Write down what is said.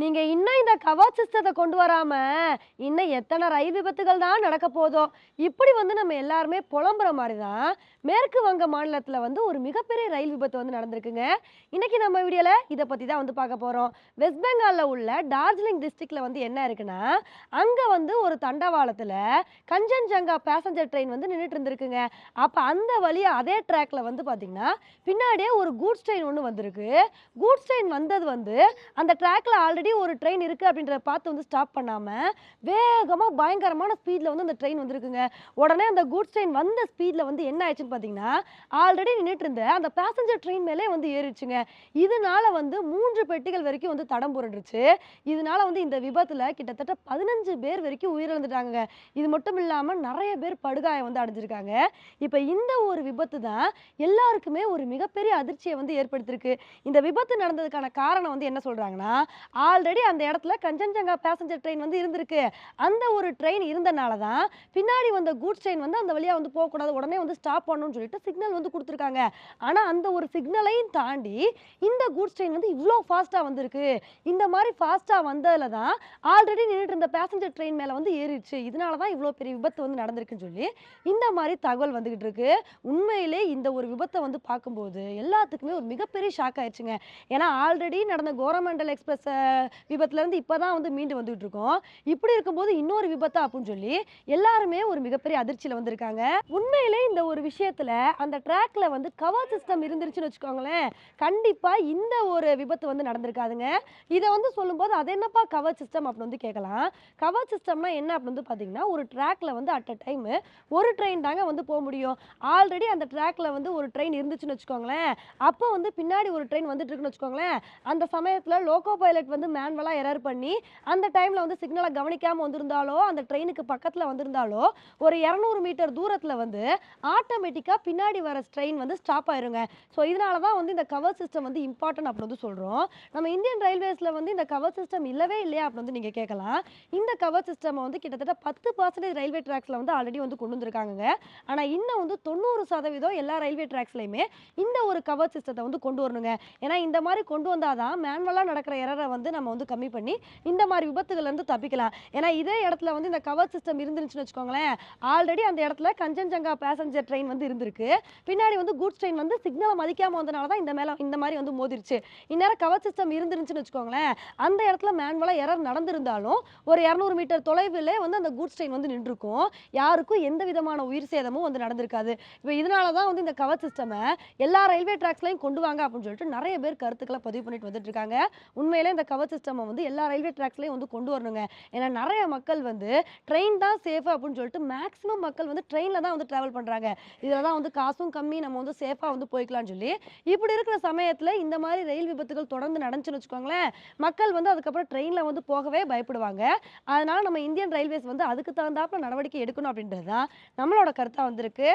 நீங்க இன்னும் இந்த கவச் சிஸ்டத்தை கொண்டு வராம இன்னும் எத்தனை ரயில் விபத்துகள் தான் நடக்க போதோ? இப்படி வந்து நம்ம எல்லாருமே புலம்புற மாதிரி தான் மேற்கு வங்க மாநிலத்தில் வந்து ஒரு மிகப்பெரிய ரயில் விபத்து வந்து நடந்திருக்குங்க. இன்னைக்கு நம்ம வீடியோல இதை பத்தி தான் வந்து பார்க்க போறோம். வெஸ்ட் பெங்காலில் உள்ள டார்ஜிலிங் டிஸ்ட்ரிக்ட்ல வந்து என்ன இருக்குன்னா அங்க வந்து ஒரு தண்டவாளத்தில் கஞ்சன்ஜங்கா பேசஞ்சர் ட்ரெயின் வந்து நின்றுட்டு இருந்திருக்குங்க. அப்போ அந்த வழியாக அதே ட்ராக்ல வந்து பார்த்தீங்கன்னா பின்னாடியே ஒரு கூட்ஸ் ட்ரெயின் ஒன்று வந்திருக்கு. கூட்ஸ் ட்ரெயின் வந்தது வந்து அந்த ட்ராக்ல ஆல்ரெடி ஒரு ட்ரெயின் இருக்குது அப்படின்றத பார்த்து வந்து ஸ்டாப் பண்ணாமல் வேகமாக பயங்கரமான ஸ்பீடில் வந்து அந்த ட்ரெயின் வந்துருக்குங்க. உடனே அந்த கூட்ஸ் ட்ரெயின் வந்த ஸ்பீடில் வந்து என்ன ஆயிடுச்சுன்னு பார்த்தீங்கன்னா ஆல்ரெடி நின்றுட்டு இருந்த அந்த பேசஞ்சர் ட்ரெயின் மேலே வந்து ஏறிடுச்சுங்க. இதனால வந்து மூன்று பெட்டிகள் வரைக்கும் வந்து தடம் புரண்டுருச்சு. இதனால வந்து இந்த விபத்தில் கிட்டத்தட்ட பதினஞ்சு பேர் வரைக்கும் உயிரிழந்துட்டாங்க இது மட்டும் இல்லாமல் நிறைய பேர் படுகாயம் வந்து அடைஞ்சிருக்காங்க. இப்போ இந்த ஒரு விபத்து தான் எல்லாருக்குமே ஒரு மிகப்பெரிய அதிர்ச்சியை வந்து ஏற்படுத்தியிருக்கு. இந்த விபத்து நடந்ததுக்கான காரணம் வந்து என்ன சொல்கிறாங்கன்னா ஆல்ரெடி அந்த இடத்துல கஞ்சன்ஜங்கா பேசஞ்சர் ட்ரெயின் வந்து இருந்திருக்கு. அந்த ஒரு ட்ரெயின் இருந்தனால தான் பின்னாடி வந்த கூட்ஸ் ட்ரெயின் வந்து அந்த வழியாக வந்து போகக்கூடாது. உடனே வந்து ஸ்டாப் பண்ணணும்னு சொல்லிட்டு சிக்னல் வந்து கொடுத்துருக்காங்க. ஆனால் அந்த ஒரு சிக்னலையும் தாண்டி இந்த கூட்ஸ் ட்ரெயின் வந்து இவ்வளோ ஃபாஸ்ட்டாக வந்திருக்கு. இந்த மாதிரி ஃபாஸ்ட்டாக வந்ததுல தான் ஆல்ரெடி நின்றுட்டு இருந்த பேசஞ்சர் ட்ரெயின் மேலே வந்து ஏறிடுச்சு. இதனால தான் இவ்வளோ பெரிய விபத்து வந்து நடந்திருக்குன்னு சொல்லி இந்த மாதிரி தகவல் வந்துக்கிட்டு இருக்கு. உண்மையிலே இந்த ஒரு விபத்தை வந்து பார்க்கும்போது எல்லாத்துக்குமே ஒரு மிகப்பெரிய ஷாக் ஆயிடுச்சுங்க. ஏன்னா ஆல்ரெடி நடந்த கோரமண்டல் எக்ஸ்பிரஸ் விபத்துலேருந்து இப்போ தான் வந்து மீண்டு வந்துகிட்டு இருக்கோம் இப்படி இருக்கும்போது இன்னொரு விபத்தா அப்படின்னு சொல்லி எல்லாருமே ஒரு மிகப்பெரிய அதிர்ச்சியில் வந்திருக்காங்க. உண்மையிலே இந்த ஒரு விஷயத்தில் அந்த ட்ராக்ல வந்து கவர் சிஸ்டம் இருந்துருச்சுன்னு வச்சுக்கோங்களேன். கண்டிப்பாக இந்த ஒரு விபத்து வந்து நடந்திருக்காதுங்க. இதை வந்து சொல்லும்போது அது என்னப்பா கவர் சிஸ்டம் அப்படின்னு வந்து கேட்கலாம். கவர் சிஸ்டம்னா என்ன அப்படின்னு வந்து பார்த்தீங்கன்னா ஒரு ட்ராக்ல வந்து அட் அ டைம் ஒரு ட்ரெயின் தாங்க வந்து போக முடியும். ஆல்ரெடி அந்த ட்ராக்ல வந்து ஒரு ட்ரெயின் இருந்துச்சுன்னு வச்சுக்கோங்களேன். அப்போ வந்து பின்னாடி ஒரு ட்ரெயின் வந்துட்டு இருக்குன்னு வச்சுக்கோங்களேன். அந்த சமயத்தில் லோகோ பைலட் வந்து மேன்வலாக எரர் பண்ணி அந்த டைமில் வந்து சிக்னலை கவனிக்காமல் வந்திருந்தாலோ அந்த ட்ரெயினுக்கு பக்கத்தில் வந்திருந்தாலோ ஒரு இரநூறு மீட்டர் தூரத்தில் வந்து ஆட்டோமேட்டிக்காக பின்னாடி வர ட்ரெயின் வந்து ஸ்டாப் ஆயிருங்க. ஸோ இதனால தான் வந்து இந்த கவர் சிஸ்டம் வந்து இம்பார்ட்டன்ட் அப்படின்னு வந்து சொல்கிறோம் நம்ம இந்தியன் ரயில்வேஸில் வந்து இந்த கவர் சிஸ்டம் இல்லவே இல்லையா அப்படின்னு வந்து நீங்கள் கேட்கலாம். இந்த கவர் சிஸ்டம் வந்து கிட்டத்தட்ட பத்து பர்சன்டேஜ் ரயில்வே ட்ராக்ஸில் வந்து ஆல்ரெடி வந்து கொண்டு வந்திருக்காங்க ஆனால் இன்னும் வந்து தொண்ணூறு சதவீதம் எல்லா ரயில்வே ட்ராக்ஸ்லையுமே இந்த ஒரு கவர் சிஸ்டத்தை வந்து கொண்டு வரணுங்க. ஏன்னா இந்த மாதிரி கொண்டு வந்தால் தான் மேனுவலாக நடக்கிற எரரை வந்து நம்ம வந்து கம்மி பண்ணி இந்த மாதிரி விபத்துகள்ல இருந்து தப்பிக்கலாம். ஏன்னா இதே இடத்துல வந்து இந்த கவர் சிஸ்டம் இருந்துச்சுன்னு வச்சுக்கோங்களேன் ஆல்ரெடி அந்த இடத்துல கஞ்சன்ஜங்கா பேசஞ்சர் ட்ரெயின் வந்து இருந்திருக்கு. பின்னாடி வந்து கூட்ஸ் ட்ரெயின் வந்து சிக்னலை மதிக்காம வந்தனால தான் இந்த மேலே இந்த மாதிரி வந்து மோதிருச்சு. இந்நேரம் கவர் சிஸ்டம் இருந்துருச்சுன்னு வச்சுக்கோங்களேன் அந்த இடத்துல மேன்வலாக எரர் நடந்திருந்தாலும் ஒரு இரநூறு மீட்டர் தொலைவிலே வந்து அந்த கூட்ஸ் ட்ரெயின் வந்து நின்றுருக்கும். யாருக்கும் எந்த விதமான உயிர் சேதமும் வந்து நடந்திருக்காது. இப்போ இதனால தான் வந்து இந்த கவர் சிஸ்டமை எல்லா ரயில்வே ட்ராக்ஸ்லையும் கொண்டு வாங்க அப்படின்னு சொல்லிட்டு நிறைய பேர் கருத்துக்களை பதிவு பண்ணிட்டு வந்துட்டு இருக்காங்க. உண்மையிலே இந்த கவர் சிஸ்டம் வந்து எல்லா ரயில்வே ட்ராக்ஸ்லையும் வந்து கொண்டு வரணுங்க. ஏன்னா நிறைய மக்கள் வந்து ட்ரெயின் தான் சேஃப் அப்படின்னு சொல்லிட்டு மேக்ஸிமம் மக்கள் வந்து ட்ரெயினில் தான் வந்து ட்ராவல் பண்ணுறாங்க இதில் தான் வந்து காசும் கம்மி நம்ம வந்து சேஃபாக வந்து போய்க்கலாம்னு சொல்லி. இப்படி இருக்கிற சமயத்தில் இந்த மாதிரி ரயில் விபத்துகள் தொடர்ந்து நடந்துச்சுன்னு வச்சுக்கோங்களேன் மக்கள் வந்து அதுக்கப்புறம் ட்ரெயினில் வந்து போகவே பயப்படுவாங்க. அதனால் நம்ம இந்தியன் ரயில்வேஸ் வந்து அதுக்கு தகுந்தாப்புல நடவடிக்கை எடுக்கணும் அப்படின்றது தான் நம்மளோட கருத்தாக வந்திருக்கு.